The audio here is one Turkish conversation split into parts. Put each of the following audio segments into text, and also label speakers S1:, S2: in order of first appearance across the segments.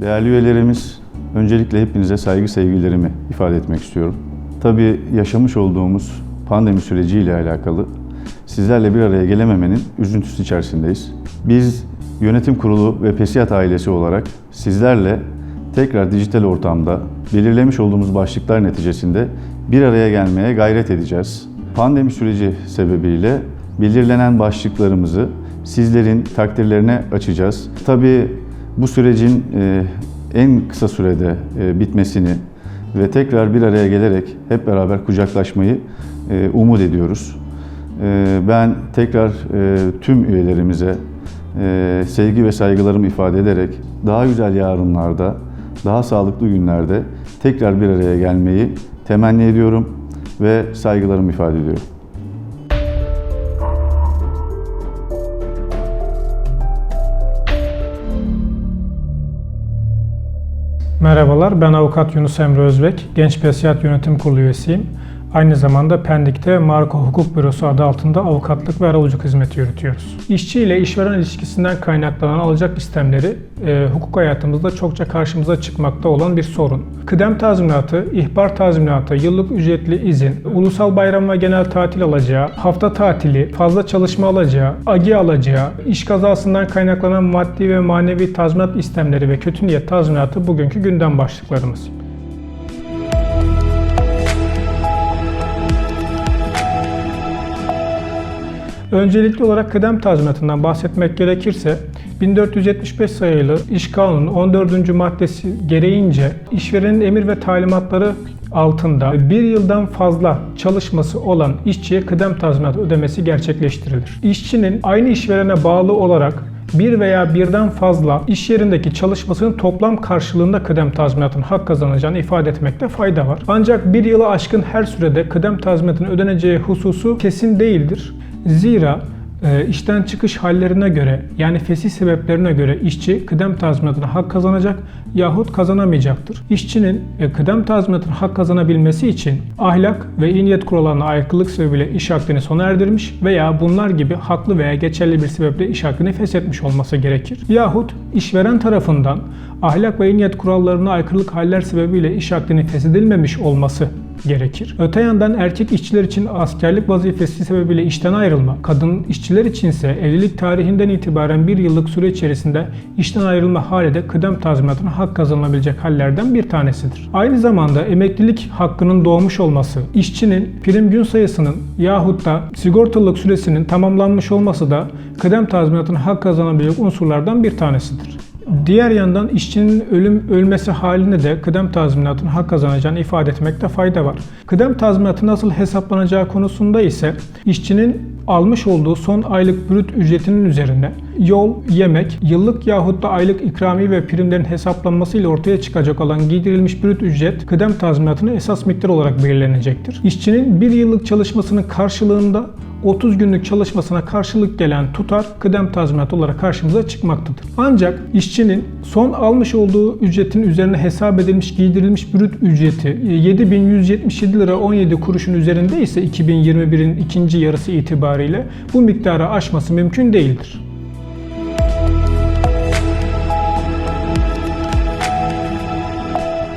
S1: Değerli üyelerimiz, öncelikle hepinize saygı sevgilerimi ifade etmek istiyorum. Tabii yaşamış olduğumuz pandemi süreciyle alakalı sizlerle bir araya gelememenin üzüntüsü içerisindeyiz. Biz yönetim kurulu ve PESİAD ailesi olarak sizlerle tekrar dijital ortamda belirlemiş olduğumuz başlıklar neticesinde bir araya gelmeye gayret edeceğiz. Pandemi süreci sebebiyle belirlenen başlıklarımızı sizlerin takdirlerine açacağız. Tabii bu sürecin e, en kısa sürede e, bitmesini ve tekrar bir araya gelerek hep beraber kucaklaşmayı e, umut ediyoruz. Ben tekrar tüm üyelerimize sevgi ve saygılarımı ifade ederek daha güzel yarınlarda, daha sağlıklı günlerde tekrar bir araya gelmeyi temenni ediyorum ve saygılarımı ifade ediyorum.
S2: Merhabalar, ben avukat Yunus Emre Özbek, Genç Pesiyat Yönetim Kurulu üyesiyim. Aynı zamanda Pendik'te Marco Hukuk Bürosu adı altında avukatlık ve arabuluculuk hizmeti yürütüyoruz. İşçi ile işveren ilişkisinden kaynaklanan alacak istemleri e, hukuk hayatımızda çokça karşımıza çıkmakta olan bir sorun. Kıdem tazminatı, ihbar tazminatı, yıllık ücretli izin, ulusal bayram ve genel tatil alacağı, hafta tatili, fazla çalışma alacağı, agi alacağı, iş kazasından kaynaklanan maddi ve manevi tazminat istemleri ve kötü niyet tazminatı bugünkü gündem başlıklarımız. Öncelikli olarak kıdem tazminatından bahsetmek gerekirse 1475 sayılı İş Kanunu'nun 14. maddesi gereğince işverenin emir ve talimatları altında bir yıldan fazla çalışması olan işçiye kıdem tazminatı ödemesi gerçekleştirilir. İşçinin aynı işverene bağlı olarak bir veya birden fazla iş yerindeki çalışmasının toplam karşılığında kıdem tazminatının hak kazanacağını ifade etmekte fayda var. Ancak bir yılı aşkın her sürede kıdem tazminatının ödeneceği hususu kesin değildir. Zira e, işten çıkış hallerine göre yani fesih sebeplerine göre işçi kıdem tazminatına hak kazanacak yahut kazanamayacaktır. İşçinin e, kıdem tazminatına hak kazanabilmesi için ahlak ve iyi kurallarına aykırılık sebebiyle iş akdini sona erdirmiş veya bunlar gibi haklı veya geçerli bir sebeple iş hakkını feshetmiş olması gerekir. Yahut işveren tarafından ahlak ve iyi kurallarına aykırılık haller sebebiyle iş akdinin feshedilmemiş olması gerekir. Öte yandan erkek işçiler için askerlik vazifesi sebebiyle işten ayrılma, kadın işçiler içinse evlilik tarihinden itibaren bir yıllık süre içerisinde işten ayrılma hali de kıdem tazminatına hak kazanılabilecek hallerden bir tanesidir. Aynı zamanda emeklilik hakkının doğmuş olması, işçinin prim gün sayısının yahut da sigortalılık süresinin tamamlanmış olması da kıdem tazminatına hak kazanabilecek unsurlardan bir tanesidir. Diğer yandan işçinin ölüm ölmesi halinde de kıdem tazminatının hak kazanacağını ifade etmekte fayda var. Kıdem tazminatı nasıl hesaplanacağı konusunda ise işçinin almış olduğu son aylık brüt ücretinin üzerine yol, yemek, yıllık yahut da aylık ikrami ve primlerin hesaplanmasıyla ortaya çıkacak olan giydirilmiş brüt ücret kıdem tazminatının esas miktar olarak belirlenecektir. İşçinin bir yıllık çalışmasının karşılığında 30 günlük çalışmasına karşılık gelen tutar kıdem tazminatı olarak karşımıza çıkmaktadır. Ancak işçinin son almış olduğu ücretin üzerine hesap edilmiş giydirilmiş brüt ücreti 7177 lira 17 kuruşun üzerinde ise 2021'in ikinci yarısı itibariyle bu miktarı aşması mümkün değildir.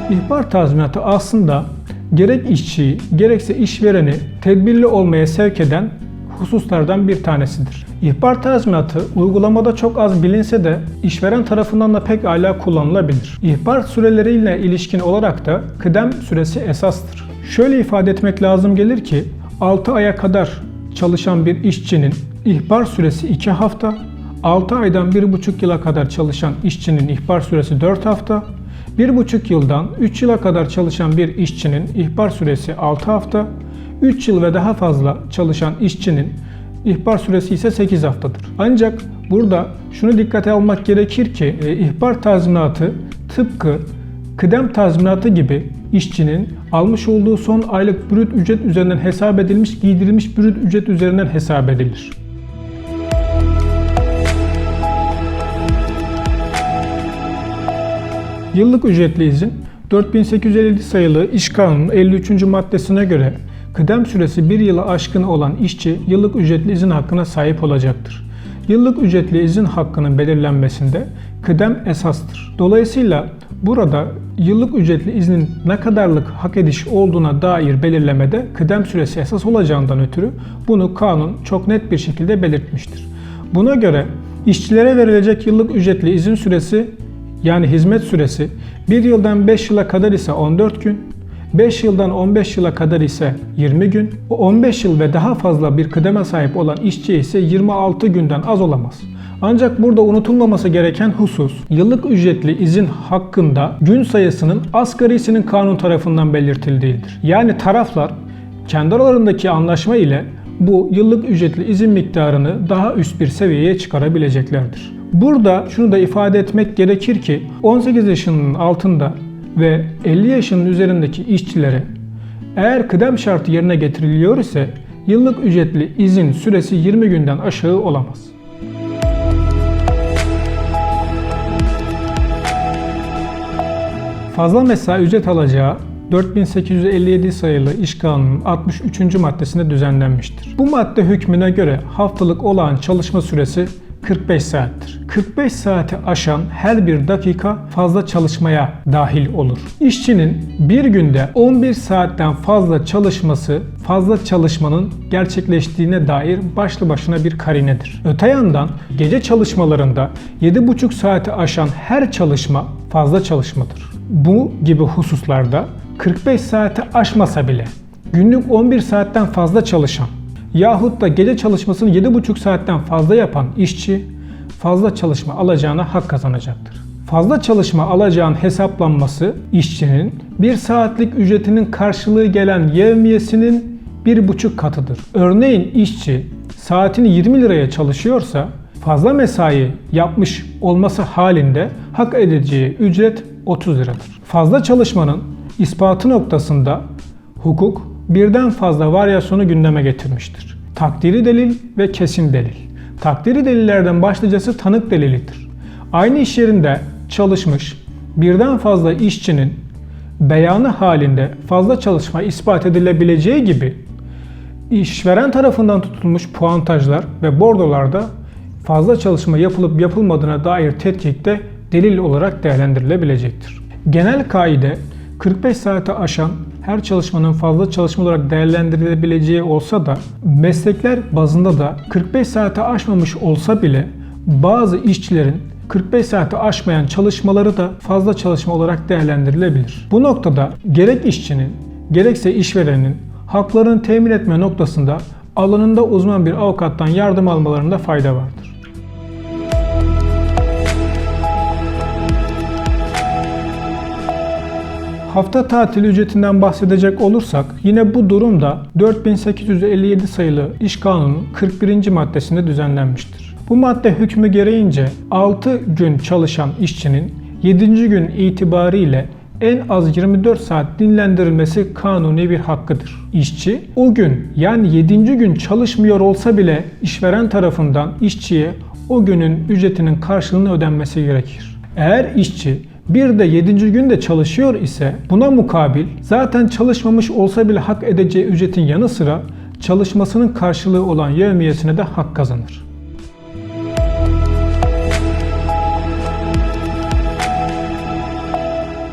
S2: İhbar tazminatı aslında gerek işçiyi gerekse işvereni tedbirli olmaya sevk eden hususlardan bir tanesidir. İhbar tazminatı uygulamada çok az bilinse de işveren tarafından da pek âlâ kullanılabilir. İhbar süreleriyle ilişkin olarak da kıdem süresi esastır. Şöyle ifade etmek lazım gelir ki 6 aya kadar çalışan bir işçinin ihbar süresi 2 hafta, 6 aydan 1,5 yıla kadar çalışan işçinin ihbar süresi 4 hafta, 1,5 yıldan 3 yıla kadar çalışan bir işçinin ihbar süresi 6 hafta, 3 yıl ve daha fazla çalışan işçinin ihbar süresi ise 8 haftadır. Ancak burada şunu dikkate almak gerekir ki e, ihbar tazminatı tıpkı kıdem tazminatı gibi işçinin almış olduğu son aylık brüt ücret üzerinden hesap edilmiş giydirilmiş brüt ücret üzerinden hesap edilir. Yıllık ücretli izin 4857 sayılı İş Kanunu'nun 53. maddesine göre kıdem süresi bir yılı aşkın olan işçi yıllık ücretli izin hakkına sahip olacaktır. Yıllık ücretli izin hakkının belirlenmesinde kıdem esastır. Dolayısıyla burada yıllık ücretli iznin ne kadarlık hak ediş olduğuna dair belirlemede kıdem süresi esas olacağından ötürü bunu kanun çok net bir şekilde belirtmiştir. Buna göre işçilere verilecek yıllık ücretli izin süresi yani hizmet süresi 1 yıldan 5 yıla kadar ise 14 gün, 5 yıldan 15 yıla kadar ise 20 gün, o 15 yıl ve daha fazla bir kıdeme sahip olan işçi ise 26 günden az olamaz. Ancak burada unutulmaması gereken husus, yıllık ücretli izin hakkında gün sayısının asgarisinin kanun tarafından belirtildiğidir. Yani taraflar kendi aralarındaki anlaşma ile bu yıllık ücretli izin miktarını daha üst bir seviyeye çıkarabileceklerdir. Burada şunu da ifade etmek gerekir ki 18 yaşının altında ve 50 yaşının üzerindeki işçilere eğer kıdem şartı yerine getiriliyor ise yıllık ücretli izin süresi 20 günden aşağı olamaz. Fazla mesai ücret alacağı 4857 sayılı İş Kanunu'nun 63. maddesinde düzenlenmiştir. Bu madde hükmüne göre haftalık olağan çalışma süresi 45 saattir. 45 saati aşan her bir dakika fazla çalışmaya dahil olur. İşçinin bir günde 11 saatten fazla çalışması fazla çalışmanın gerçekleştiğine dair başlı başına bir karinedir. Öte yandan gece çalışmalarında 7,5 saati aşan her çalışma fazla çalışmadır. Bu gibi hususlarda 45 saati aşmasa bile günlük 11 saatten fazla çalışan yahut da gece çalışmasını 7,5 saatten fazla yapan işçi fazla çalışma alacağına hak kazanacaktır. Fazla çalışma alacağın hesaplanması işçinin 1 saatlik ücretinin karşılığı gelen yevmiyesinin 1,5 katıdır. Örneğin işçi saatini 20 liraya çalışıyorsa fazla mesai yapmış olması halinde hak edeceği ücret 30 liradır. Fazla çalışmanın ispatı noktasında hukuk birden fazla varyasyonu gündeme getirmiştir. Takdiri delil ve kesin delil. Takdiri delillerden başlıcası tanık delilidir. Aynı iş yerinde çalışmış birden fazla işçinin beyanı halinde fazla çalışma ispat edilebileceği gibi işveren tarafından tutulmuş puantajlar ve bordolarda fazla çalışma yapılıp yapılmadığına dair tetkikte delil olarak değerlendirilebilecektir. Genel kaide 45 saate aşan her çalışmanın fazla çalışma olarak değerlendirilebileceği olsa da meslekler bazında da 45 saate aşmamış olsa bile bazı işçilerin 45 saate aşmayan çalışmaları da fazla çalışma olarak değerlendirilebilir. Bu noktada gerek işçinin gerekse işverenin haklarını temin etme noktasında alanında uzman bir avukattan yardım almalarında fayda vardır. Hafta tatil ücretinden bahsedecek olursak yine bu durum da 4857 sayılı İş Kanunu'nun 41. maddesinde düzenlenmiştir. Bu madde hükmü gereğince 6 gün çalışan işçinin 7. gün itibariyle en az 24 saat dinlendirilmesi kanuni bir hakkıdır. İşçi o gün yani 7. gün çalışmıyor olsa bile işveren tarafından işçiye o günün ücretinin karşılığını ödenmesi gerekir. Eğer işçi bir de 7. günde çalışıyor ise buna mukabil zaten çalışmamış olsa bile hak edeceği ücretin yanı sıra çalışmasının karşılığı olan yevmiyesine de hak kazanır.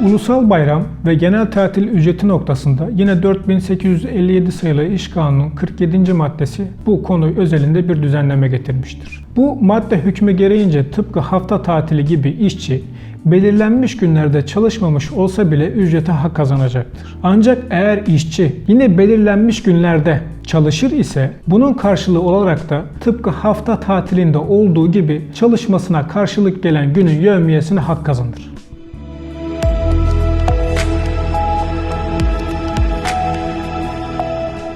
S2: Ulusal bayram ve genel tatil ücreti noktasında yine 4857 sayılı İş Kanunu'nun 47. maddesi bu konu özelinde bir düzenleme getirmiştir. Bu madde hükmü gereğince tıpkı hafta tatili gibi işçi belirlenmiş günlerde çalışmamış olsa bile ücrete hak kazanacaktır. Ancak eğer işçi yine belirlenmiş günlerde çalışır ise bunun karşılığı olarak da tıpkı hafta tatilinde olduğu gibi çalışmasına karşılık gelen günün yevmiyesine hak kazanır.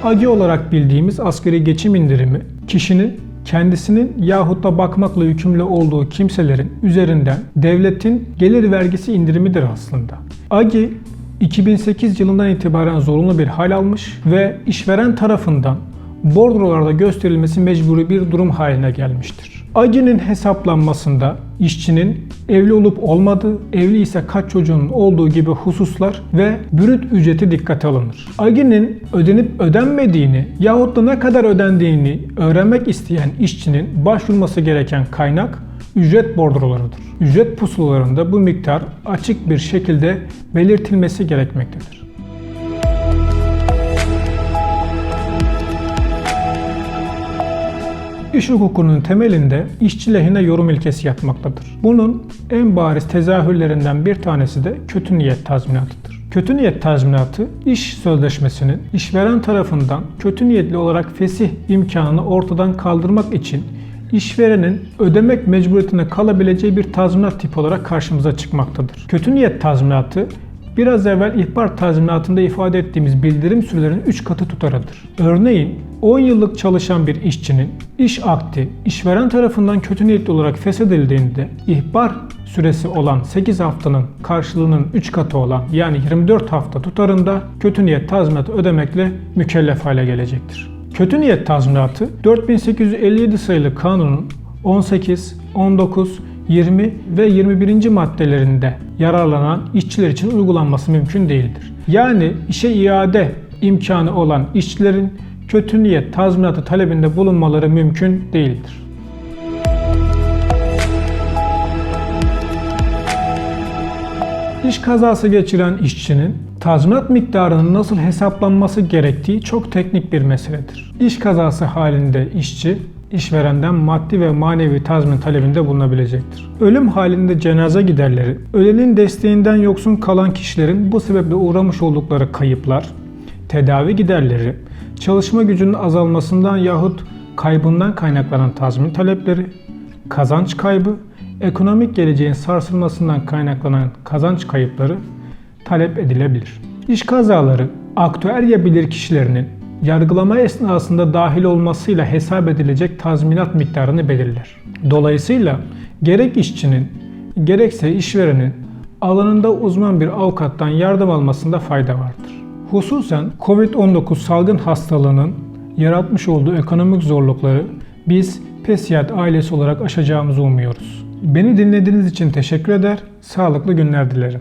S2: AGI olarak bildiğimiz asgari geçim indirimi kişinin kendisinin yahut da bakmakla yükümlü olduğu kimselerin üzerinden devletin gelir vergisi indirimidir aslında. AGI 2008 yılından itibaren zorunlu bir hal almış ve işveren tarafından bordrolarda gösterilmesi mecburi bir durum haline gelmiştir. AGI'nin hesaplanmasında işçinin evli olup olmadığı, evli ise kaç çocuğunun olduğu gibi hususlar ve bürüt ücreti dikkate alınır. AGI'nin ödenip ödenmediğini yahut da ne kadar ödendiğini öğrenmek isteyen işçinin başvurması gereken kaynak ücret bordrolarıdır. Ücret pusulalarında bu miktar açık bir şekilde belirtilmesi gerekmektedir. İş hukukunun temelinde işçi lehine yorum ilkesi yatmaktadır. Bunun en bariz tezahürlerinden bir tanesi de kötü niyet tazminatıdır. Kötü niyet tazminatı iş sözleşmesinin işveren tarafından kötü niyetli olarak fesih imkanını ortadan kaldırmak için işverenin ödemek mecburiyetine kalabileceği bir tazminat tipi olarak karşımıza çıkmaktadır. Kötü niyet tazminatı biraz evvel ihbar tazminatında ifade ettiğimiz bildirim sürelerinin 3 katı tutarıdır. Örneğin 10 yıllık çalışan bir işçinin iş akti işveren tarafından kötü niyetli olarak feshedildiğinde ihbar süresi olan 8 haftanın karşılığının 3 katı olan yani 24 hafta tutarında kötü niyet tazminatı ödemekle mükellef hale gelecektir. Kötü niyet tazminatı 4857 sayılı kanunun 18, 19, 20 ve 21. maddelerinde yararlanan işçiler için uygulanması mümkün değildir. Yani işe iade imkanı olan işçilerin kötü niyet tazminatı talebinde bulunmaları mümkün değildir. İş kazası geçiren işçinin tazminat miktarının nasıl hesaplanması gerektiği çok teknik bir meseledir. İş kazası halinde işçi işverenden maddi ve manevi tazmin talebinde bulunabilecektir. Ölüm halinde cenaze giderleri, ölenin desteğinden yoksun kalan kişilerin bu sebeple uğramış oldukları kayıplar, tedavi giderleri, çalışma gücünün azalmasından yahut kaybından kaynaklanan tazmin talepleri, kazanç kaybı, ekonomik geleceğin sarsılmasından kaynaklanan kazanç kayıpları talep edilebilir. İş kazaları aktüer ya bilir kişilerinin yargılama esnasında dahil olmasıyla hesap edilecek tazminat miktarını belirler. Dolayısıyla gerek işçinin gerekse işverenin alanında uzman bir avukattan yardım almasında fayda vardır. Hususen COVID-19 salgın hastalığının yaratmış olduğu ekonomik zorlukları biz Pesiyat ailesi olarak aşacağımızı umuyoruz. Beni dinlediğiniz için teşekkür eder, sağlıklı günler dilerim.